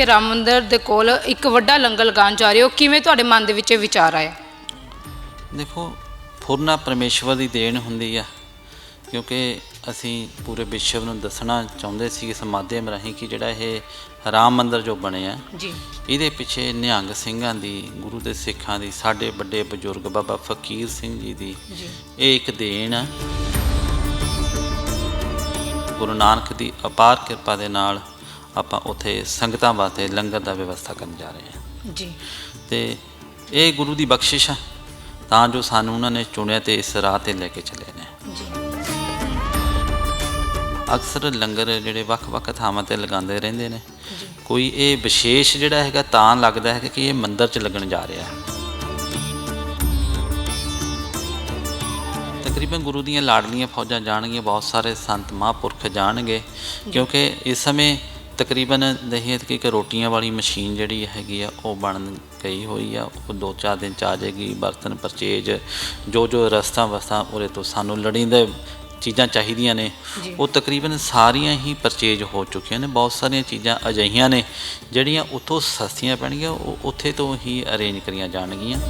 ਕੇ ਰਾਮ ਮੰਦਿਰ ਦੇ ਕੋਲ ਇੱਕ ਵੱਡਾ ਲੰਗਰ ਲਗਾਉਣ ਜਾ ਰਹੇ ਹੋ। ਕਿਵੇਂ ਤੁਹਾਡੇ ਮਨ ਦੇ ਵਿੱਚ ਇਹ ਵਿਚਾਰ ਆਇਆ? ਦੇਖੋ ਫੁਰਨਾ ਪਰਮੇਸ਼ਵਰ ਦੀ ਦੇਣ ਹੁੰਦੀ ਆ ਕਿਉਂਕਿ ਅਸੀਂ ਪੂਰੇ ਵਿਸ਼ਵ ਨੂੰ ਦੱਸਣਾ ਚਾਹੁੰਦੇ ਸੀ ਇਸ ਮਾਧਿਅਮ ਰਾਹੀਂ ਕਿ ਜਿਹੜਾ ਇਹ ਰਾਮ ਮੰਦਿਰ ਜੋ ਬਣਿਆ ਜੀ। ਇਹਦੇ ਪਿੱਛੇ ਨਿਹੰਗ ਸਿੰਘਾਂ ਦੀ ਗੁਰੂ ਦੇ ਸਿੱਖਾਂ ਦੀ ਸਾਡੇ ਵੱਡੇ ਬਜ਼ੁਰਗ ਬਾਬਾ ਫਕੀਰ ਸਿੰਘ ਜੀ ਦੀ ਜੀ। ਇਹ ਇੱਕ ਦੇਣ ਆ। ਗੁਰੂ ਨਾਨਕ ਦੀ ਅਪਾਰ ਕਿਰਪਾ ਦੇ ਨਾਲ ਆਪਾਂ ਉੱਥੇ ਸੰਗਤਾਂ ਵਾਸਤੇ ਲੰਗਰ ਦਾ ਵਿਵਸਥਾ ਕਰਨ ਜਾ ਰਹੇ ਹਾਂ। ਜੀ। ਤੇ ਇਹ ਗੁਰੂ ਦੀ ਬਖਸ਼ਿਸ਼ ਆ ਤਾਂ ਜੋ ਸਾਨੂੰ ਉਹਨਾਂ ਨੇ ਚੁਣਿਆ ਤੇ ਇਸ ਰਾਹ ਤੇ ਲੈ ਕੇ ਚੱਲੇ ਨੇ। ਜੀ। ਅਕਸਰ ਲੰਗਰ ਜਿਹੜੇ ਵੱਖ-ਵੱਖ ਥਾਵਾਂ ਤੇ ਲਗਾਉਂਦੇ ਰਹਿੰਦੇ ਨੇ। ਕੋਈ ਇਹ ਵਿਸ਼ੇਸ਼ ਜਿਹੜਾ ਹੈਗਾ ਤਾਂ ਲੱਗਦਾ ਹੈ ਕਿ ਇਹ ਮੰਦਿਰ 'ਚ ਲੱਗਣ ਜਾ ਰਿਹਾ ਹੈ। ਤਕਰੀਬਨ ਗੁਰੂ ਦੀਆਂ ਲਾਡਲੀਆਂ ਫੌਜਾਂ ਜਾਣਗੀਆਂ ਬਹੁਤ ਸਾਰੇ ਸੰਤ ਮਹਾਂਪੁਰਖ ਜਾਣਗੇ ਕਿਉਂਕਿ ਇਸ ਸਮੇਂ ਤਕਰੀਬਨ ਦਹੀਤ ਕਿ ਇੱਕ ਰੋਟੀਆਂ ਵਾਲੀ ਮਸ਼ੀਨ ਜਿਹੜੀ ਹੈਗੀ ਆ ਉਹ ਬਣ ਗਈ ਹੋਈ ਆ। ਉਹ ਦੋ ਚਾਰ ਦਿਨ ਚ ਆ ਜਾਏਗੀ ਬਰਤਨ ਪਰਚੇਜ ਜੋ ਜੋ ਰਸਤਾ ਵਸਤਾ ਉਹਦੇ ਤੋਂ ਸਾਨੂੰ ਲੜੀਂਦੇ ਚੀਜ਼ਾਂ ਚਾਹੀਦੀਆਂ ਨੇ। ਉਹ ਤਕਰੀਬਨ ਸਾਰੀਆਂ ਹੀ ਪਰਚੇਜ ਹੋ ਚੁੱਕੀਆਂ ਨੇ ਬਹੁਤ ਸਾਰੀਆਂ ਚੀਜ਼ਾਂ ਅਜਿਹੀਆਂ ਨੇ ਜਿਹੜੀਆਂ ਉੱਥੋਂ ਸਸਤੀਆਂ ਪੈਣਗੀਆਂ ਉਹ ਉੱਥੇ ਤੋਂ ਹੀ ਅਰੇਂਜ ਕਰੀਆਂ ਜਾਣਗੀਆਂ।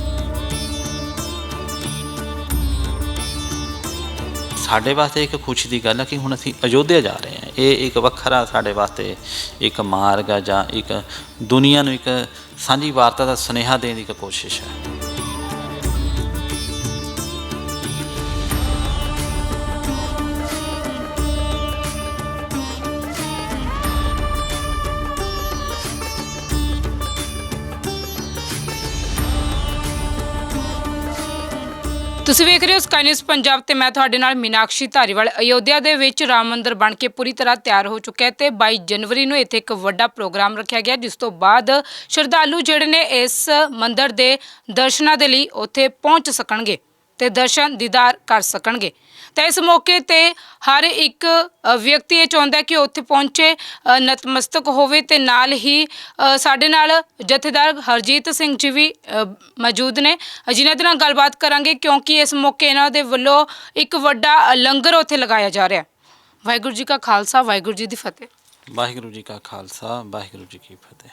ਸਾਡੇ ਵਾਸਤੇ ਇੱਕ ਖੁਸ਼ੀ ਦੀ ਗੱਲ ਹੈ ਕਿ ਹੁਣ ਅਸੀਂ ਅਯੋਧਿਆ ਜਾ ਰਹੇ ਹਾਂ। ਇਹ ਇੱਕ ਵੱਖਰਾ ਸਾਡੇ ਵਾਸਤੇ ਇੱਕ ਮਾਰਗ ਹੈ ਜਾਂ ਇੱਕ ਦੁਨੀਆ ਨੂੰ ਇੱਕ ਸਾਂਝੀ ਵਾਰਤਾ ਦਾ ਸੁਨੇਹਾ ਦੇਣ ਦੀ ਇੱਕ ਕੋਸ਼ਿਸ਼ ਹੈ। ਤੁਸੀਂ ਵੇਖ ਰਹੇ ਹੋ ਸਕਾਈ ਨਿਊਜ਼ ਪੰਜਾਬ ਤੇ ਮੈਂ ਤੁਹਾਡੇ ਨਾਲ ਮੀਨਾਕਸ਼ੀ ਧਾਰੀਵਾਲ। ਅਯੋਧਿਆ ਦੇ ਵਿੱਚ ਰਾਮ ਮੰਦਿਰ ਬਣ ਕੇ ਪੂਰੀ ਤਰ੍ਹਾਂ ਤਿਆਰ ਹੋ ਚੁੱਕਿਆ ਹੈ ਤੇ 22 ਜਨਵਰੀ ਨੂੰ ਇੱਥੇ ਇੱਕ ਵੱਡਾ ਪ੍ਰੋਗਰਾਮ ਰੱਖਿਆ ਗਿਆ, ਜਿਸ ਤੋਂ ਬਾਅਦ ਸ਼ਰਧਾਲੂ ਜਿਹੜੇ ਨੇ ਇਸ ਮੰਦਿਰ ਦੇ ਦਰਸ਼ਨਾਂ ਦੇ ਲਈ ਉੱਥੇ ਪਹੁੰਚ ਸਕਣਗੇ ਤੇ ਦਰਸ਼ਨ ਦੀਦਾਰ ਕਰ ਸਕਣਗੇ। ਤਾਂ ਇਸ ਮੌਕੇ ਤੇ ਹਰ ਇੱਕ ਅ, ਵਿਅਕਤੀ ਇਹ ਚਾਹੁੰਦਾ ਹੈ ਕਿ ਉੱਥੇ ਪਹੁੰਚੇ ਅ, ਨਤਮਸਤਕ ਹੋਵੇ ਤੇ ਨਾਲ ਹੀ ਅ, ਸਾਡੇ ਨਾਲ ਜਥੇਦਾਰ ਹਰਜੀਤ ਸਿੰਘ ਜੀ ਵੀ ਅ, ਮੌਜੂਦ ਨੇ। ਅ, ਜਿਨ੍ਹਾਂ ਦੇ ਨਾਲ ਗੱਲਬਾਤ ਕਰਾਂਗੇ ਕਿਉਂਕਿ ਇਸ ਮੌਕੇ ਇਹਨਾਂ ਦੇ ਵੱਲੋਂ ਇੱਕ ਵੱਡਾ ਅ, ਲੰਗਰ ਉੱਥੇ ਲਗਾਇਆ ਜਾ ਰਿਹਾ। ਹੈ ਵਾਹਿਗੁਰੂ ਜੀ ਕਾ ਖਾਲਸਾ ਵਾਹਿਗੁਰੂ ਜੀ ਦੀ ਫਤਿਹ। ਵਾਹਿਗੁਰੂ ਜੀ ਕਾ ਖਾਲਸਾ ਵਾਹਿਗੁਰੂ ਜੀ ਕੀ ਫਤਿਹ।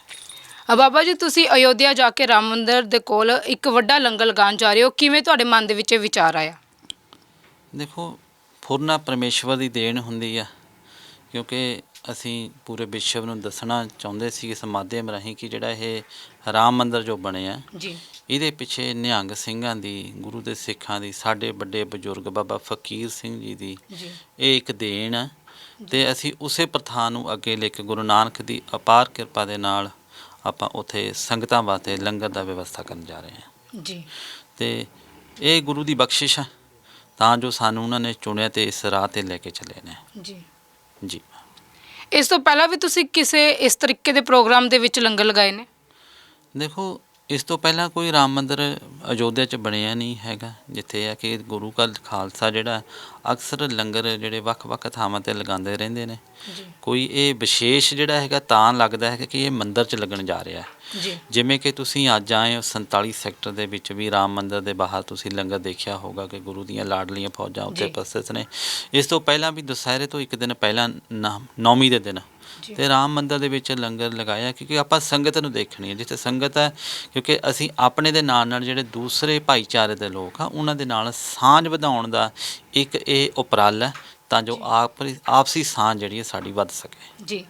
ਅ, ਬਾਬਾ ਜੀ ਤੁਸੀਂ ਅਯੋਧਿਆ ਜਾ ਕੇ ਰਾਮ ਮੰਦਿਰ ਦੇ ਕੋਲ ਇੱਕ ਵੱਡਾ ਲੰਗਰ ਲਗਾਉਣ ਜਾ ਰਹੇ ਹੋ। ਕਿਵੇਂ ਤੁਹਾਡੇ ਮਨ ਦੇ ਵਿੱਚ ਇਹ ਵਿਚਾਰ ਆਇਆ? ਦੇਖੋ ਫੁਰਨਾ ਪਰਮੇਸ਼ਵਰ ਦੀ ਦੇਣ ਹੁੰਦੀ ਆ ਕਿਉਂਕਿ ਅਸੀਂ ਪੂਰੇ ਵਿਸ਼ਵ ਨੂੰ ਦੱਸਣਾ ਚਾਹੁੰਦੇ ਸੀ ਇਸ ਮਾਧਿਅਮ ਰਾਹੀਂ ਕਿ ਜਿਹੜਾ ਇਹ ਰਾਮ ਮੰਦਿਰ ਜੋ ਬਣਿਆ ਜੀ। ਇਹਦੇ ਪਿੱਛੇ ਨਿਹੰਗ ਸਿੰਘਾਂ ਦੀ ਗੁਰੂ ਦੇ ਸਿੱਖਾਂ ਦੀ ਸਾਡੇ ਵੱਡੇ ਬਜ਼ੁਰਗ ਬਾਬਾ ਫਕੀਰ ਸਿੰਘ ਜੀ ਦੀ ਇਹ ਇੱਕ ਦੇਣ ਆ। ਤੇ ਅਸੀਂ ਉਸੇ ਪ੍ਰਥਾ ਨੂੰ ਅੱਗੇ ਲੈ ਕੇ ਗੁਰੂ ਨਾਨਕ ਦੀ ਅਪਾਰ ਕਿਰਪਾ ਦੇ ਨਾਲ ਆਪਾਂ ਉੱਥੇ ਸੰਗਤਾਂ ਵਾਸਤੇ ਲੰਗਰ ਦਾ ਵਿਵਸਥਾ ਕਰਨ ਜਾ ਰਹੇ ਹਾਂ। ਜੀ। ਤੇ ਇਹ ਗੁਰੂ ਦੀ ਬਖਸ਼ਿਸ਼ ਆ। ਤਾਂ ਜੋ ਸਾਨੂੰ ਉਹਨਾਂ ਨੇ ਚੁਣਿਆ ਤੇ ਇਸ ਰਾਹ ਤੇ ਲੈ ਕੇ ਚੱਲੇ ਨੇ। ਜੀ। ਜੀ। ਇਸ ਤੋਂ ਪਹਿਲਾਂ ਵੀ ਤੁਸੀਂ ਕਿਸੇ ਇਸ ਤਰੀਕੇ ਦੇ ਪ੍ਰੋਗਰਾਮ ਦੇ ਵਿੱਚ ਲੰਗਰ ਲਗਾਏ ਨੇ? ਦੇਖੋ ਇਸ ਤੋਂ ਪਹਿਲਾਂ ਕੋਈ ਰਾਮ ਮੰਦਿਰ ਅਯੋਧਿਆ ਚ ਬਣਿਆ ਨਹੀਂ ਹੈਗਾ ਜਿੱਥੇ ਆ ਕਿ ਗੁਰੂ ਕਾ ਖਾਲਸਾ ਜਿਹੜਾ ਅਕਸਰ ਲੰਗਰ ਜਿਹੜੇ ਵੱਖ-ਵੱਖ ਥਾਵਾਂ ਤੇ ਲਗਾਉਂਦੇ ਰਹਿੰਦੇ ਨੇ ਕੋਈ ਇਹ ਵਿਸ਼ੇਸ਼ ਜਿਹੜਾ ਹੈਗਾ ਤਾਂ ਲੱਗਦਾ ਹੈ ਕਿ ਇਹ ਮੰਦਿਰ ਚ ਲੱਗਣ ਜਾ ਰਿਹਾ ਹੈ ਜਿਵੇਂ ਕਿ ਤੁਸੀਂ ਅੱਜ ਆਏ ਹੋ 47 ਸੈਕਟਰ ਦੇ ਵਿੱਚ ਵੀ ਰਾਮ ਮੰਦਿਰ ਦੇ ਬਾਹਰ ਤੁਸੀਂ ਲੰਗਰ ਦੇਖਿਆ ਹੋਗਾ ਕਿ ਗੁਰੂ ਦੀਆਂ ਲਾਡਲੀਆਂ ਫੌਜਾਂ ਉੱਤੇ ਜੀ। ਉਪਸਥਿਤ ਨੇ ਇਸ ਤੋਂ ਪਹਿਲਾਂ ਵੀ ਦੁਸਹਿਰੇ ਤੋਂ ਇੱਕ ਦਿਨ ਪਹਿਲਾਂ ਨਾ- ਨੌਵੀਂ ਦੇ ਦਿਨ। ਤੇ ਰਾਮ ਮੰਦਿਰ ਦੇ ਵਿੱਚ ਲੰਗਰ ਲਗਾਇਆ ਕਿਉਂਕਿ ਆਪਾਂ ਸੰਗਤ ਨੂੰ ਦੇਖਣੀ ਹੈ ਜਿੱਥੇ ਸੰਗਤ ਹੈ ਕਿਉਂਕਿ ਅਸੀਂ ਆਪਣੇ ਦੇ ਨਾਲ ਨਾਲ ਜਿਹੜੇ ਦੂਸਰੇ ਭਾਈਚਾਰੇ ਦੇ ਲੋਕ ਆ ਉਹਨਾਂ ਦੇ ਨਾਲ ਸਾਂਝ ਵਧਾਉਣ ਦਾ ਇੱਕ ਇਹ ਉਪਰਾਲਾ ਹੈ ਤਾਂ ਜੋ ਆਪਸੀ ਸਾਂਝ ਜਿਹੜੀ ਹੈ ਸਾਡੀ ਵੱਧ ਸਕੇ। ਜੀ।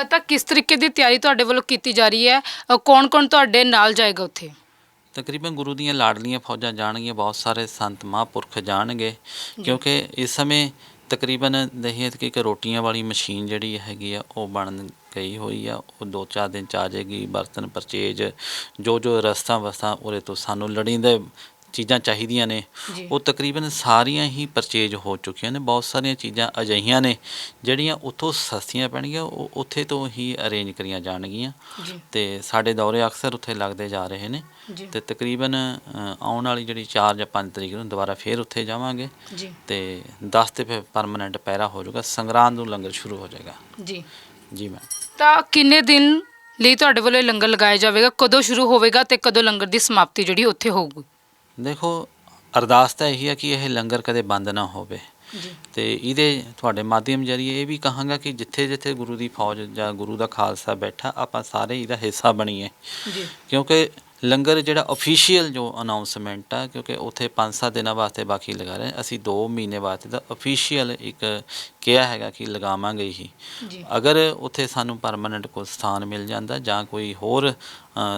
ਅ, ਤਾਂ ਕਿਸ ਤਰੀਕੇ ਦੀ ਤਿਆਰੀ ਤੁਹਾਡੇ ਵੱਲੋਂ ਕੀਤੀ ਜਾ ਰਹੀ ਹੈ? ਕੌਣ-ਕੌਣ ਤੁਹਾਡੇ ਨਾਲ ਜਾਏਗਾ ਉੱਥੇ? ਤਕਰੀਬਨ ਗੁਰੂ ਦੀਆਂ ਲਾਡਲੀਆਂ ਫੌਜਾਂ ਜਾਣਗੀਆਂ ਬਹੁਤ ਸਾਰੇ ਸੰਤ ਮਹਾਂਪੁਰਖ ਜਾਣਗੇ ਕਿਉਂਕਿ ਇਸ ਸਮੇਂ ਤਕਰੀਬਨ ਦਹੀਤ ਕਿ ਇੱਕ ਰੋਟੀਆਂ ਵਾਲੀ ਮਸ਼ੀਨ ਜਿਹੜੀ ਹੈਗੀ ਆ, ਉਹ ਬਣ ਗਈ ਹੋਈ ਆ। ਉਹ ਦੋ ਚਾਰ ਦਿਨ ਚ ਆ ਜਾਏਗੀ, ਬਰਤਨ, ਪਰਚੇਜ, ਜੋ ਜੋ ਰਸਤਾ ਵਸਤਾ ਉਹਦੇ ਤੋਂ ਸਾਨੂੰ ਲੜੀਂਦੇ ਚੀਜ਼ਾਂ ਚਾਹੀਦੀਆਂ ਨੇ। ਜੀ। ਉਹ ਤਕਰੀਬਨ ਸਾਰੀਆਂ ਹੀ ਪਰਚੇਜ ਹੋ ਚੁੱਕੀਆਂ ਨੇ। ਬਹੁਤ ਸਾਰੀਆਂ ਚੀਜ਼ਾਂ ਅਜਿਹੀਆਂ ਨੇ ਜਿਹੜੀਆਂ ਉੱਥੋਂ ਸਸਤੀਆਂ ਪੈਣਗੀਆਂ ਉਹ ਉੱਥੇ ਤੋਂ ਹੀ ਅਰੇਂਜ ਕਰੀਆਂ ਜਾਣਗੀਆਂ। ਜੀ। ਤੇ ਸਾਡੇ ਦੌਰੇ ਅਕਸਰ ਉੱਥੇ ਲੱਗਦੇ ਜਾ ਰਹੇ ਨੇ। ਜੀ। ਤੇ ਤਕਰੀਬਨ ਅ, ਆਉਣ ਵਾਲੀ ਜਿਹੜੀ 4 ਜਾਂ 5 ਤਰੀਕ ਨੂੰ ਦੁਬਾਰਾ ਫੇਰ ਉੱਥੇ ਜਾਵਾਂਗੇ। ਜੀ। ਤੇ 10 ਤੇ ਫਿਰ ਪਰਮਨੈਂਟ ਪੈਰਾ ਹੋ ਜਾਊਗਾ। ਸੰਗਰਾਂਦ ਨੂੰ ਲੰਗਰ ਸ਼ੁਰੂ ਹੋ ਜਾਏਗਾ। ਜੀ। ਜੀ ਮੈਂ ਤਾਂ ਕਿੰਨੇ ਦਿਨ ਲਈ ਤੁਹਾਡੇ ਵੱਲੋਂ ਇਹ ਲੰਗਰ ਲਗਾਇਆ ਜਾਵੇਗਾ? ਕਦੋਂ ਸ਼ੁਰੂ ਹੋਵੇਗਾ ਤੇ ਕਦੋਂ ਲੰਗਰ ਦੀ ਸਮਾਪਤੀ ਜਿਹੜੀ ਉੱਥੇ ਹੋਊਗੀ? ਦੇਖੋ ਅਰਦਾਸ ਤਾਂ ਇਹੀ ਹੈ ਕਿ ਇਹ ਲੰਗਰ ਕਦੇ ਬੰਦ ਨਾ ਹੋਵੇ। ਜੀ। ਤੇ ਇਹਦੇ ਤੁਹਾਡੇ ਮਾਧਿਅਮ ਜਰੀਏ ਇਹ ਵੀ ਕਹਾਂਗਾ ਕਿ ਜਿੱਥੇ ਜਿੱਥੇ ਗੁਰੂ ਦੀ ਫੌਜ ਜਾਂ ਗੁਰੂ ਦਾ ਖਾਲਸਾ ਬੈਠਾ ਆਪਾਂ ਸਾਰੇ ਇਹਦਾ ਹਿੱਸਾ ਬਣੀਏ। ਜੀ। ਕਿਉਂਕਿ ਲੰਗਰ ਜਿਹੜਾ ਅਫੀਸ਼ੀਅਲ ਜੋ ਅਨਾਉਂਸਮੈਂਟ ਆ ਕਿਉਂਕਿ ਉੱਥੇ 5-7 ਦਿਨਾਂ ਵਾਸਤੇ ਬਾਕੀ ਲਗਾ ਰਹੇ ਅਸੀਂ 2 ਮਹੀਨੇ ਵਾਸਤੇ ਦਾ ਅਫੀਸ਼ੀਅਲ ਇੱਕ ਕਿਹਾ ਹੈਗਾ ਕਿ ਲਗਾਵਾਂਗੇ ਹੀ। ਅਗਰ ਉੱਥੇ ਸਾਨੂੰ ਪਰਮਨੈਂਟ ਕੋਈ ਸਥਾਨ ਮਿਲ ਜਾਂਦਾ ਜਾਂ ਕੋਈ ਹੋਰ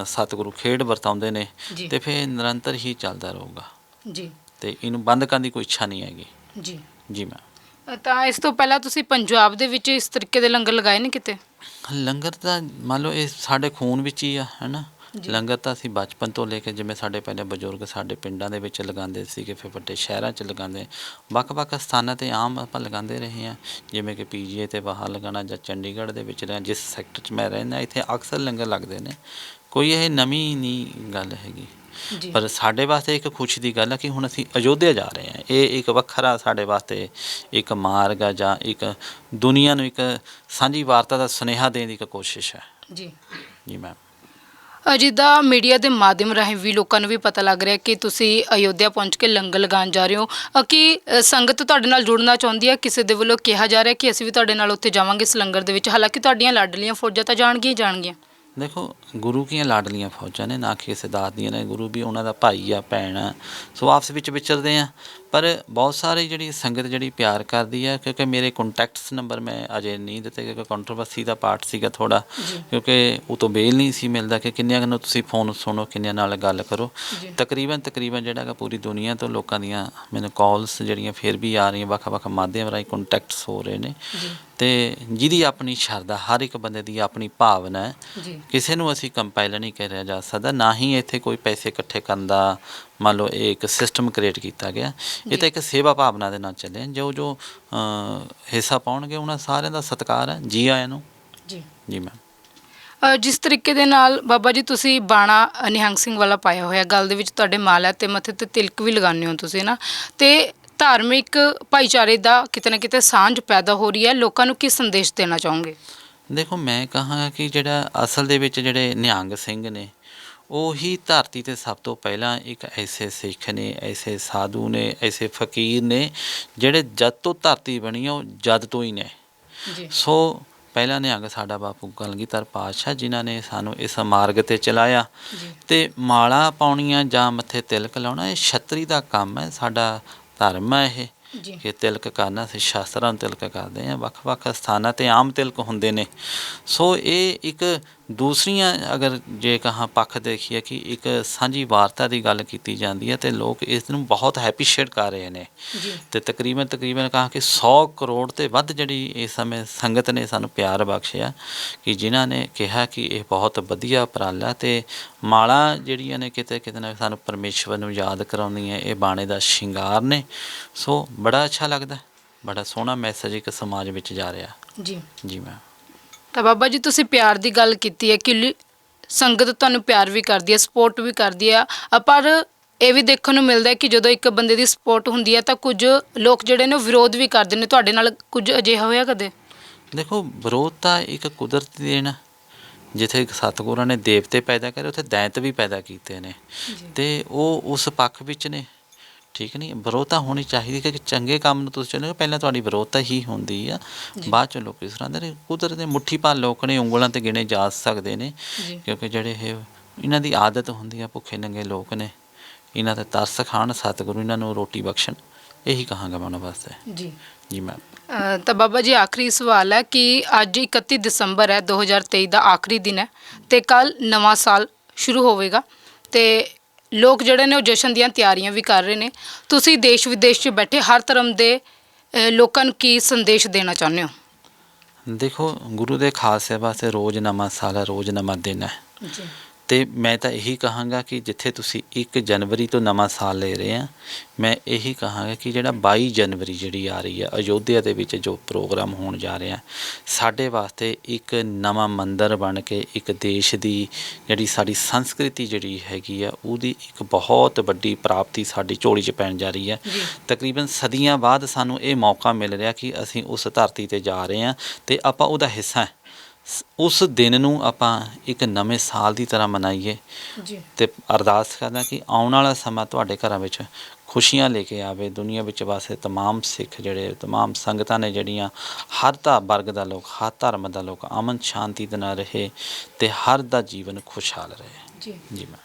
ਸਤਿਗੁਰੂ ਖੇਡ ਵਰਤਾਉਂਦੇ ਨੇ ਤੇ ਫਿਰ ਨਿਰੰਤਰ ਹੀ ਚੱਲਦਾ ਰਹੂਗਾ। ਜੀ। ਤੇ ਇਹਨੂੰ ਬੰਦ ਕਰਨ ਦੀ ਕੋਈ ਇੱਛਾ ਨਹੀਂ ਹੈਗੀ। ਜੀ। ਜੀ ਮੈਂ ਤਾਂ ਇਸ ਤੋਂ ਪਹਿਲਾਂ ਤੁਸੀਂ ਪੰਜਾਬ ਦੇ ਵਿੱਚ ਇਸ ਤਰੀਕੇ ਦੇ ਲੰਗਰ ਲਗਾਏ ਨੇ ਕਿਤੇ? ਲੰਗਰ ਤਾਂ ਮੰਨ ਲਓ ਇਹ ਸਾਡੇ ਖੂਨ ਵਿੱਚ ਹੀ ਆ ਹੈਨਾ। ਲੰਗਰ ਤਾਂ ਅਸੀਂ ਬਚਪਨ ਤੋਂ ਲੈ ਕੇ ਜਿਵੇਂ ਸਾਡੇ ਪਹਿਲੇ ਬਜ਼ੁਰਗ ਸਾਡੇ ਪਿੰਡਾਂ ਦੇ ਵਿੱਚ ਲਗਾਉਂਦੇ ਸੀਗੇ ਫਿਰ ਵੱਡੇ ਸ਼ਹਿਰਾਂ 'ਚ ਲਗਾਉਂਦੇ। ਵੱਖ-ਵੱਖ ਸਥਾਨਾਂ ਤੇ ਆਮ ਆਪਾਂ ਲਗਾਉਂਦੇ ਰਹੇ ਹਾਂ। ਜਿਵੇਂ ਕਿ ਪੀਜੀਏ ਤੇ ਬਾਹਰ ਲਗਾਉਣਾ ਜਾਂ ਚੰਡੀਗੜ੍ਹ ਦੇ ਵਿੱਚ ਜਾਂ ਜਿਸ ਸੈਕਟਰ 'ਚ ਮੈਂ ਰਹਿੰਦਾ ਇੱਥੇ ਅਕਸਰ ਲੰਗਰ ਲੱਗਦੇ ਨੇ। ਕੋਈ ਇਹ ਨਵੀਂ ਨਹੀਂ ਗੱਲ ਹੈਗੀ। ਪਰ ਸਾਡੇ ਵਾਸਤੇ ਇੱਕ ਖੁਸ਼ੀ ਦੀ ਗੱਲ ਹੈ ਕਿ ਹੁਣ ਅਸੀਂ ਅਯੋਧਿਆ ਜਾ ਰਹੇ ਹਾਂ। ਇਹ ਇੱਕ ਵੱਖਰਾ ਸਾਡੇ ਵਾਸਤੇ ਇੱਕ ਮਾਰਗ ਆ ਜਾਂ ਇੱਕ ਦੁਨੀਆ ਨੂੰ ਇੱਕ ਸਾਂਝੀ ਵਾਰਤਾ ਦਾ ਸੁਨੇਹਾ ਦੇਣ ਦੀ ਇੱਕ ਕੋਸ਼ਿਸ਼ ਹੈ। ਜੀ। ਜੀ ਮੈਮ ਅ, ਜਿੱਦਾਂ ਮੀਡੀਆ ਦੇ ਮਾਧਿਅਮ ਰਾਹੀਂ ਵੀ ਲੋਕਾਂ ਨੂੰ ਵੀ ਪਤਾ ਲੱਗ ਰਿਹਾ ਕਿ ਤੁਸੀਂ ਅਯੋਧਿਆ ਪਹੁੰਚ ਕੇ ਲੰਗਰ ਲਗਾਉਣ ਜਾ ਰਹੇ ਹੋ। ਅ, ਕੀ ਅ, ਸੰਗਤ ਤੁਹਾਡੇ ਨਾਲ ਜੁੜਨਾ ਚਾਹੁੰਦੀ ਹੈ? ਕਿਸੇ ਦੇ ਵੱਲੋਂ ਕਿਹਾ ਜਾ ਰਿਹਾ ਕਿ ਅਸੀਂ ਵੀ ਤੁਹਾਡੇ ਨਾਲ ਉੱਥੇ ਜਾਵਾਂਗੇ ਇਸ ਲੰਗਰ ਦੇ ਵਿੱਚ। ਹਾਲਾਂਕਿ ਤੁਹਾਡੀਆਂ ਲਾਡਲੀਆਂ ਫੌਜਾਂ ਤਾਂ ਜਾਣਗੀਆਂ ਹੀ ਜਾਣਗੀਆਂ। ਦੇਖੋ ਗੁਰੂ ਕੀਆਂ ਲਾਡਲੀਆਂ ਫੌਜਾਂ ਨੇ ਨਾ ਕਿ ਕਿਸੇ ਦਾਤ ਦੀਆਂ ਨੇ ਗੁਰੂ ਵੀ ਉਹਨਾਂ ਦਾ ਭਾਈ ਆ ਭੈਣ ਆ ਸੋ ਆਪਸ ਵਿੱਚ ਵਿਚਰਦੇ ਆ। ਪਰ ਬਹੁਤ ਸਾਰੇ ਜਿਹੜੀ ਸੰਗਤ ਜਿਹੜੀ ਪਿਆਰ ਕਰਦੀ ਆ ਕਿਉਂਕਿ ਮੇਰੇ ਕੰਟੈਕਟਸ ਨੰਬਰ ਮੈਂ ਅਜੇ ਨਹੀਂ ਦਿੱਤੇ ਕਿਉਂਕਿ ਕੰਟਰੋਵਰਸੀ ਦਾ ਪਾਰਟ ਸੀਗਾ ਥੋੜਾ ਕਿਉਂਕਿ ਉਹ ਤੋਂ ਬੇਲ ਨਹੀਂ ਸੀ ਮਿਲਦਾ ਕਿ ਕਿੰਨਿਆਂ ਨੂੰ ਤੁਸੀਂ ਫੋਨ ਸੁਣੋ ਕਿੰਨਿਆਂ ਨਾਲ ਗੱਲ ਕਰੋ। ਤਕਰੀਬਨ ਤਕਰੀਬਨ ਜਿਹੜਾ ਹੈਗਾ ਪੂਰੀ ਦੁਨੀਆ ਤੋਂ ਲੋਕਾਂ ਦੀਆਂ ਮੈਨੂੰ ਕਾਲਸ ਜਿਹੜੀਆਂ ਫਿਰ ਵੀ ਆ ਰਹੀਆਂ ਵੱਖ-ਵੱਖ ਮਾਧਿਅਮ ਰਾਹੀਂ ਕੰਟੈਕਟਸ ਹੋ ਰਹੇ ਨੇ। ਤੇ ਜਿਹਦੀ ਆਪਣੀ ਸ਼ਰਧਾ ਹਰ ਇੱਕ ਬੰਦੇ ਦੀ ਆਪਣੀ ਭਾਵਨਾ ਹੈ। ਜੀ। ਕਿਸੇ ਨੂੰ ਅਸੀਂ ਕੰਪਾਈਲ ਨਹੀਂ ਕਰਿਆ ਜਾ ਸਕਦਾ ਨਾ ਹੀ ਇੱਥੇ ਕੋਈ ਪੈਸੇ ਇਕੱਠੇ ਕਰਨ ਦਾ ਮੰਨ ਲਓ ਇਹ ਇੱਕ ਸਿਸਟਮ ਕ੍ਰੀਏਟ ਕੀਤਾ ਗਿਆ। ਇਹ ਤਾਂ ਇੱਕ ਸੇਵਾ ਭਾਵਨਾ ਦੇ ਨਾਲ ਚੱਲੇ। ਜੋ ਜੋ ਅ, ਹਿੱਸਾ ਪਾਉਣਗੇ ਉਹਨਾਂ ਸਾਰਿਆਂ ਦਾ ਸਤਿਕਾਰ ਹੈ। ਜੀ ਆਇਆਂ ਨੂੰ। ਜੀ। ਜੀ ਮੈਮ ਅ, ਜਿਸ ਤਰੀਕੇ ਦੇ ਨਾਲ ਬਾਬਾ ਜੀ ਤੁਸੀਂ ਬਾਣਾ ਨਿਹੰਗ ਸਿੰਘ ਵਾਲਾ ਪਾਇਆ ਹੋਇਆ ਗਲ ਦੇ ਵਿੱਚ ਤੁਹਾਡੇ ਮਾਲਾ ਤੇ ਮੱਥੇ ਤੇ ਤਿਲਕ ਵੀ ਲਗਾਉਂਦੇ ਹੋ ਤੁਸੀਂ ਨਾ। ਤੇ ਧਾਰਮਿਕ ਭਾਈਚਾਰੇ ਦਾ ਕਿਤੇ ਨਾ ਕਿਤੇ ਸਾਂਝ ਪੈਦਾ ਹੋ ਰਹੀ ਹੈ। ਲੋਕਾਂ ਨੂੰ ਕੀ ਸੰਦੇਸ਼ ਦੇਣਾ ਚਾਹੋਗੇ? ਦੇਖੋ ਮੈਂ ਕਹਾਂਗਾ ਕਿ ਜਿਹੜਾ ਅਸਲ ਦੇ ਵਿੱਚ ਜਿਹੜੇ ਨਿਹੰਗ ਸਿੰਘ ਨੇ ਉਹੀ ਧਰਤੀ ਤੇ ਸਭ ਤੋਂ ਪਹਿਲਾਂ ਇੱਕ ਐਸੇ ਸਿੱਖ ਨੇ ਐਸੇ ਸਾਧੂ ਨੇ ਐਸੇ ਫਕੀਰ ਨੇ ਜਿਹੜੇ ਜਦ ਤੋਂ ਧਰਤੀ ਬਣੀ ਉਹ ਜਦ ਤੋਂ ਹੀ ਨੇ। ਜੀ। ਸੋ ਪਹਿਲਾ ਨਿਹੰਗ ਸਾਡਾ ਬਾਪੂ ਕਲਗੀਧਰ ਪਾਤਸ਼ਾਹ ਜਿਨ੍ਹਾਂ ਨੇ ਸਾਨੂੰ ਇਸ ਮਾਰਗ ਤੇ ਚਲਾਇਆ। ਤੇ ਮਾਲਾ ਪਾਉਣੀਆਂ ਜਾਂ ਮੱਥੇ ਤਿਲਕ ਲਾਉਣਾ ਇਹ ਛਤਰੀ ਦਾ ਕੰਮ ਹੈ। ਸਾਡਾ ਧਰਮ ਹੈ ਇਹ। ਜੀ। ਕਿ ਤਿਲਕ ਕਰਨਾ ਅਸੀਂ ਸ਼ਾਸਤਰਾਂ ਨੂੰ ਤਿਲਕ ਕਰਦੇ ਹਾਂ। ਵੱਖ-ਵੱਖ ਸਥਾਨਾਂ ਤੇ ਆਮ ਤਿਲਕ ਹੁੰਦੇ ਨੇ। ਸੋ ਇਹ ਇੱਕ ਦੂਸਰੀਆਂ ਅਗਰ ਜੇ ਕਹਾਂ ਪੱਖ ਦੇਖੀਏ ਕਿ ਇੱਕ ਸਾਂਝੀ ਵਾਰਤਾ ਦੀ ਗੱਲ ਕੀਤੀ ਜਾਂਦੀ ਹੈ ਤੇ ਲੋਕ ਇਸ ਨੂੰ ਬਹੁਤ ਹੈਪੀਸ਼ੀਏਟ ਕਰ ਰਹੇ ਨੇ। ਤੇ ਤਕਰੀਬਨ ਤਕਰੀਬਨ ਕਹਾਂ ਕਿ 100 ਕਰੋੜ ਤੇ ਵੱਧ ਜਿਹੜੀ ਇਸ ਸਮੇਂ ਸੰਗਤ ਨੇ ਸਾਨੂੰ ਪਿਆਰ ਬਖਸ਼ਿਆ ਕਿ ਜਿਨ੍ਹਾਂ ਨੇ ਕਿਹਾ ਕਿ ਇਹ ਬਹੁਤ ਵਧੀਆ ਉਪਰਾਲਾ ਤੇ ਮਾਲਾ ਜਿਹੜੀਆਂ ਨੇ ਕਿਤੇ ਕਿਤੇ ਨਾ ਸਾਨੂੰ ਪਰਮੇਸ਼ਵਰ ਨੂੰ ਯਾਦ ਕਰਾਉਂਦੀਆਂ ਇਹ ਬਾਣੇ ਦਾ ਸ਼ਿੰਗਾਰ ਨੇ। ਸੋ ਬੜਾ ਅੱਛਾ ਲੱਗਦਾ ਬੜਾ ਸੋਹਣਾ ਮੈਸੇਜ ਇੱਕ ਸਮਾਜ ਵਿੱਚ ਜਾ ਰਿਹਾ। ਜੀ। ਜੀ ਮੈਂ ਤਾਂ ਬਾਬਾ ਜੀ ਤੁਸੀਂ ਪਿਆਰ ਦੀ ਗੱਲ ਕੀਤੀ ਹੈ ਕਿ ਲ- ਸੰਗਤ ਤੁਹਾਨੂੰ ਪਿਆਰ ਵੀ ਕਰਦੀ ਹੈ ਸਪੋਰਟ ਵੀ ਕਰਦੀ ਹੈ। ਅ, ਪਰ ਇਹ ਵੀ ਦੇਖਣ ਨੂੰ ਮਿਲਦਾ ਹੈ ਕਿ ਜਦੋਂ ਇੱਕ ਬੰਦੇ ਦੀ ਸਪੋਰਟ ਹੁੰਦੀ ਹੈ ਤਾਂ ਕੁਝ ਲੋਕ ਜਿਹੜੇ ਨੇ ਉਹ ਵਿਰੋਧ ਵੀ ਕਰਦੇ ਨੇ। ਤੁਹਾਡੇ ਨਾਲ ਕੁਝ ਅਜਿਹਾ ਹੋਇਆ ਕਦੇ? ਦੇਖੋ ਵਿਰੋਧ ਤਾਂ ਇੱਕ ਕੁਦਰਤ ਦੇਣ ਆ। ਜਿੱਥੇ ਸਤਿਗੁਰਾਂ ਨੇ ਦੇਵਤੇ ਪੈਦਾ ਕਰੇ ਉੱਥੇ ਦੈਂਤ ਵੀ ਪੈਦਾ ਕੀਤੇ ਨੇ। ਤੇ ਉਹ ਉਸ ਪੱਖ ਵਿੱਚ ਨੇ। ਠੀਕ ਨਹੀਂ ਵਿਰੋਧਤਾ ਹੋਣੀ ਚਾਹੀਦੀ ਕਿ ਚੰਗੇ ਕੰਮ ਨੂੰ ਤੁਸੀਂ ਚੱਲੋਗੇ ਪਹਿਲਾਂ ਤੁਹਾਡੀ ਵਿਰੋਧਤਾ ਹੀ ਹੁੰਦੀ ਆ। ਬਾਅਦ ਚ ਲੋਕ ਇਸ ਤਰ੍ਹਾਂ ਦੇ ਕੁਦਰਤ ਦੇ ਮੁੱਠੀ ਭਰ ਲੋਕ ਨੇ ਉਂਗਲਾਂ ਤੇ ਗਿਣੇ ਜਾ ਸਕਦੇ ਨੇ। ਕਿਉਂਕਿ ਜਿਹੜੇ ਇਹ ਇਹਨਾਂ ਦੀ ਆਦਤ ਹੁੰਦੀ ਆ ਭੁੱਖੇ ਨੰਗੇ ਲੋਕ ਨੇ। ਇਹਨਾਂ ਤੇ ਤਰਸ ਖਾਣ ਸਤਿਗੁਰੂ ਇਹਨਾਂ ਨੂੰ ਰੋਟੀ ਬਖਸ਼ਣ। ਇਹੀ ਕਹਾਂਗਾ ਮੈਂ ਉਹਨਾਂ ਵਾਸਤੇ। ਜੀ। ਜੀ ਅ, ਤਾਂ ਬਾਬਾ ਜੀ ਆਖਰੀ ਸਵਾਲ ਹੈ ਕਿ ਅੱਜ 31 ਦਸੰਬਰ ਹੈ 2023 ਦਾ ਆਖਰੀ ਦਿਨ ਹੈ ਤੇ ਕੱਲ ਨਵਾਂ ਸਾਲ ਸ਼ੁਰੂ ਹੋਵੇਗਾ। ਤੇ ਲੋਕ ਜਿਹੜੇ ਨੇ ਉਹ ਜਸ਼ਨ ਦੀਆਂ ਤਿਆਰੀਆਂ ਵੀ ਕਰ ਰਹੇ ਨੇ। ਤੁਸੀਂ ਦੇਸ਼ ਵਿਦੇਸ਼ 'ਚ ਬੈਠੇ ਹਰ ਧਰਮ ਦੇ ਅ, ਲੋਕਾਂ ਨੂੰ ਕੀ ਸੰਦੇਸ਼ ਦੇਣਾ ਚਾਹੁੰਦੇ ਹੋ? ਦੇਖੋ ਗੁਰੂ ਦੇ ਖਾਲਸੇ ਵਾਸਤੇ ਰੋਜ਼ ਸਾਲ ਹੈ ਰੋਜ਼ ਨਵਾਂ ਦਿਨ ਹੈ। ਜੀ। ਤੇ ਮੈਂ ਤਾਂ ਇਹੀ ਕਹਾਂਗਾ ਕਿ ਜਿੱਥੇ ਤੁਸੀਂ 1 ਜਨਵਰੀ ਤੋਂ ਨਵਾਂ ਸਾਲ ਲੈ ਰਹੇ ਆ ਮੈਂ ਇਹੀ ਕਹਾਂਗਾ ਕਿ ਜਿਹੜਾ 22 ਜਨਵਰੀ ਜਿਹੜੀ ਆ ਰਹੀ ਹੈ ਅਯੋਧਿਆ ਦੇ ਵਿੱਚ ਜੋ ਪ੍ਰੋਗਰਾਮ ਹੋਣ ਜਾ ਰਿਹਾ ਸਾਡੇ ਵਾਸਤੇ ਇੱਕ ਨਵਾਂ ਮੰਦਿਰ ਬਣ ਕੇ ਇੱਕ ਦੇਸ਼ ਦੀ ਜਿਹੜੀ ਸਾਡੀ ਸੰਸਕ੍ਰਿਤੀ ਜਿਹੜੀ ਹੈਗੀ ਆ ਉਹਦੀ ਇੱਕ ਬਹੁਤ ਵੱਡੀ ਪ੍ਰਾਪਤੀ ਸਾਡੀ ਝੋਲੀ 'ਚ ਪੈਣ ਜਾ ਰਹੀ ਹੈ ਤਕਰੀਬਨ ਸਦੀਆਂ ਬਾਅਦ ਸਾਨੂੰ ਇਹ ਮੌਕਾ ਮਿਲ ਰਿਹਾ ਕਿ ਅਸੀਂ ਉਸ ਧਰਤੀ ਤੇ ਜਾ ਰਹੇ ਹਾਂ ਤੇ ਆਪਾਂ ਉਹਦਾ ਹਿੱਸਾ ਸ- ਉਸ ਦਿਨ ਨੂੰ ਆਪਾਂ ਇੱਕ ਨਵੇਂ ਸਾਲ ਦੀ ਤਰ੍ਹਾਂ ਮਨਾਈਏ ਜੀ ਤੇ ਅਰਦਾਸ ਕਰਦਾ ਕਿ ਆਉਣ ਵਾਲਾ ਸਮਾਂ ਤੁਹਾਡੇ ਘਰਾਂ ਵਿੱਚ ਖੁਸ਼ੀਆਂ ਲੈ ਕੇ ਆਵੇ ਦੁਨੀਆ ਵਿੱਚ ਵਾਸੇ तमाम ਸਿੱਖ ਜਿਹੜੇ तमाम ਸੰਗਤਾਂ ਨੇ ਜਿਹੜੀਆਂ ਹਰ ਧਾ ਵਰਗ ਦਾ ਲੋਕ ਹਰ ਧਰਮ ਦਾ ਲੋਕ ਅਮਨ ਸ਼ਾਂਤੀ ਦੇ ਨਾਲ ਰਹੇ ਤੇ ਹਰ ਦਾ ਜੀਵਨ ਖੁਸ਼ਹਾਲ ਰਹੇ ਜੀ ਜੀ ਮੈਂ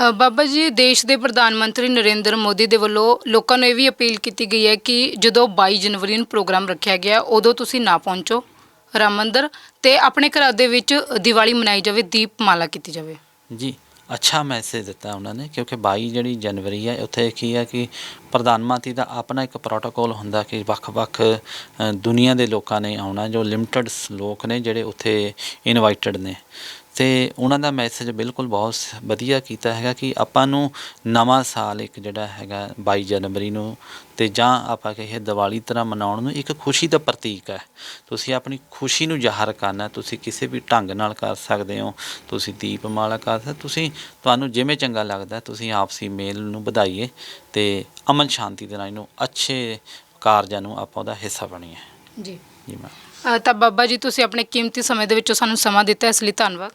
ਅ, ਬਾਬਾ ਜੀ ਦੇਸ਼ ਦੇ ਪ੍ਰਧਾਨ ਮੰਤਰੀ ਨਰਿੰਦਰ ਮੋਦੀ ਦੇ ਵੱਲੋਂ ਲੋਕਾਂ ਨੂੰ ਇਹ ਵੀ ਅਪੀਲ ਕੀਤੀ ਗਈ ਹੈ ਕਿ ਜਦੋਂ 22 ਜਨਵਰੀ ਨੂੰ ਪ੍ਰੋਗਰਾਮ ਰੱਖਿਆ ਗਿਆ ਉਦੋਂ ਤੁਸੀਂ ਨਾ ਪਹੁੰਚੋ ਰਾਮ ਮੰਦਿਰ ਤੇ ਆਪਣੇ ਘਰਾਂ ਦੇ ਵਿੱਚ ਦੀਵਾਲੀ ਮਨਾਈ ਜਾਵੇ ਦੀਪਮਾਲਾ ਕੀਤੀ ਜਾਵੇ। ਜੀ ਅੱਛਾ ਮੈਸੇਜ ਦਿੱਤਾ ਉਹਨਾਂ ਨੇ ਕਿਉਂਕਿ 22 ਜਿਹੜੀ ਜਨਵਰੀ ਹੈ ਉੱਥੇ ਕੀ ਹੈ ਕਿ ਪ੍ਰਧਾਨ ਮੰਤਰੀ ਦਾ ਆਪਣਾ ਇੱਕ ਪ੍ਰੋਟੋਕੋਲ ਹੁੰਦਾ ਕਿ ਵੱਖ-ਵੱਖ ਅ, ਦੁਨੀਆ ਦੇ ਲੋਕਾਂ ਨੇ ਆਉਣਾ ਜੋ ਲਿਮਟਿਡ ਲੋਕ ਨੇ ਜਿਹੜੇ ਉੱਥੇ ਇਨਵਾਈਟਡ ਨੇ। ਤੇ ਉਹਨਾਂ ਦਾ ਮੈਸੇਜ ਬਿਲਕੁਲ ਬਹੁਤ ਵਧੀਆ ਕੀਤਾ ਹੈਗਾ ਕਿ ਆਪਾਂ ਨੂੰ ਨਵਾਂ ਸਾਲ ਇੱਕ ਜਿਹੜਾ ਹੈਗਾ 22 ਜਨਵਰੀ ਨੂੰ ਤੇ ਜਾਂ ਆਪਾਂ ਕਹੀਏ ਦੀਵਾਲੀ ਤਰ੍ਹਾਂ ਮਨਾਉਣ ਨੂੰ ਇੱਕ ਖੁਸ਼ੀ ਦਾ ਪ੍ਰਤੀਕ ਹੈ। ਤੁਸੀਂ ਆਪਣੀ ਖੁਸ਼ੀ ਨੂੰ ਜ਼ਾਹਰ ਕਰਨਾ ਤੁਸੀਂ ਕਿਸੇ ਵੀ ਢੰਗ ਨਾਲ ਕਰ ਸਕਦੇ ਹੋ ਤੁਸੀਂ ਦੀਪਮਾਲਾ ਕਰ ਸਕਦੇ ਤੁਸੀਂ ਤੁਹਾਨੂੰ ਜਿਵੇਂ ਚੰਗਾ ਲੱਗਦਾ ਤੁਸੀਂ ਆਪਸੀ ਮੇਲ ਨੂੰ ਵਧਾਈਏ ਤੇ ਅਮਨ ਸ਼ਾਂਤੀ ਦੇ ਨਾਲ ਇਹਨੂੰ ਅੱਛੇ ਕਾਰਜਾਂ ਨੂੰ ਆਪਾਂ ਉਹਦਾ ਹਿੱਸਾ ਬਣੀਏ। ਜੀ। ਜੀ ਮੈਂ ਅ, ਤਾਂ ਬਾਬਾ ਜੀ ਤੁਸੀਂ ਆਪਣੇ ਕੀਮਤੀ ਸਮੇਂ ਦੇ ਵਿੱਚੋਂ ਸਾਨੂੰ ਸਮਾਂ ਦਿੱਤਾ ਇਸ ਲਈ ਧੰਨਵਾਦ।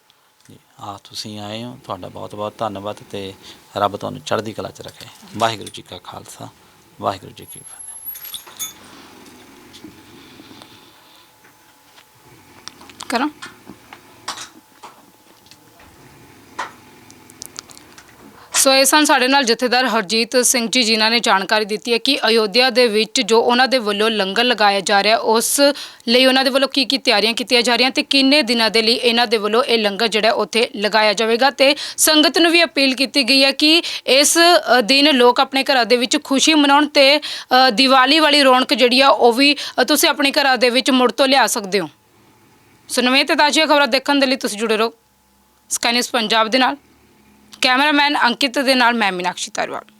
ਆ ਤੁਸੀਂ ਆਏ ਹੋ, ਤੁਹਾਡਾ ਬਹੁਤ ਬਹੁਤ ਧੰਨਵਾਦ ਤੇ ਰੱਬ ਤੁਹਾਨੂੰ ਚੜ੍ਹਦੀ ਕਲਾ 'ਚ ਰੱਖੇ। ਵਾਹਿਗੁਰੂ ਜੀ ਕਾ ਖਾਲਸਾ, ਵਾਹਿਗੁਰੂ ਜੀ ਕੀ ਫਤਿਹ। ਕਰੋ। ਸੋ ਇਹ ਸਨ ਸਾਡੇ ਨਾਲ ਜਥੇਦਾਰ ਹਰਜੀਤ ਸਿੰਘ ਜੀ, ਜਿਨ੍ਹਾਂ ਨੇ ਜਾਣਕਾਰੀ ਦਿੱਤੀ ਹੈ ਕਿ ਅਯੋਧਿਆ ਦੇ ਵਿੱਚ ਜੋ ਉਹਨਾਂ ਦੇ ਵੱਲੋਂ ਲੰਗਰ ਲਗਾਇਆ ਜਾ ਰਿਹਾ, ਉਸ ਲਈ ਉਹਨਾਂ ਦੇ ਵੱਲੋਂ ਕੀ ਕੀ ਤਿਆਰੀਆਂ ਕੀਤੀਆਂ ਜਾ ਰਹੀਆਂ ਤੇ ਕਿੰਨੇ ਦਿਨਾਂ ਦੇ ਲਈ ਇਹਨਾਂ ਦੇ ਵੱਲੋਂ ਇਹ ਲੰਗਰ ਜਿਹੜਾ ਉੱਥੇ ਲਗਾਇਆ ਜਾਵੇਗਾ ਤੇ ਸੰਗਤ ਨੂੰ ਵੀ ਅਪੀਲ ਕੀਤੀ ਗਈ ਹੈ ਕਿ ਇਸ ਦਿਨ ਲੋਕ ਆਪਣੇ ਘਰਾਂ ਦੇ ਵਿੱਚ ਖੁਸ਼ੀ ਮਨਾਉਣ ਤੇ ਦੀਵਾਲੀ ਵਾਲੀ ਰੌਣਕ ਜਿਹੜੀ ਆ, ਉਹ ਵੀ ਤੁਸੀਂ ਆਪਣੇ ਘਰਾਂ ਦੇ ਵਿੱਚ ਮੁੜ ਤੋਂ ਲਿਆ ਸਕਦੇ ਹੋ। ਸੋ ਨਵੇਂ ਤੇ ਤਾਜ਼ੀਆਂ ਖਬਰਾਂ ਦੇਖਣ ਦੇ ਲਈ ਤੁਸੀਂ ਜੁੜੇ ਰਹੋ। ਸਕਾਈ ਨਿਊਜ਼ ਪੰਜਾਬ ਦੇ ਨਾਲ। ਕੈਮਰਾਮੈਨ ਅੰਕਿਤ ਦੇ ਨਾਲ ਮੈਂ ਮੀਨਾਕਸ਼ੀ ਤਰਵਾਲ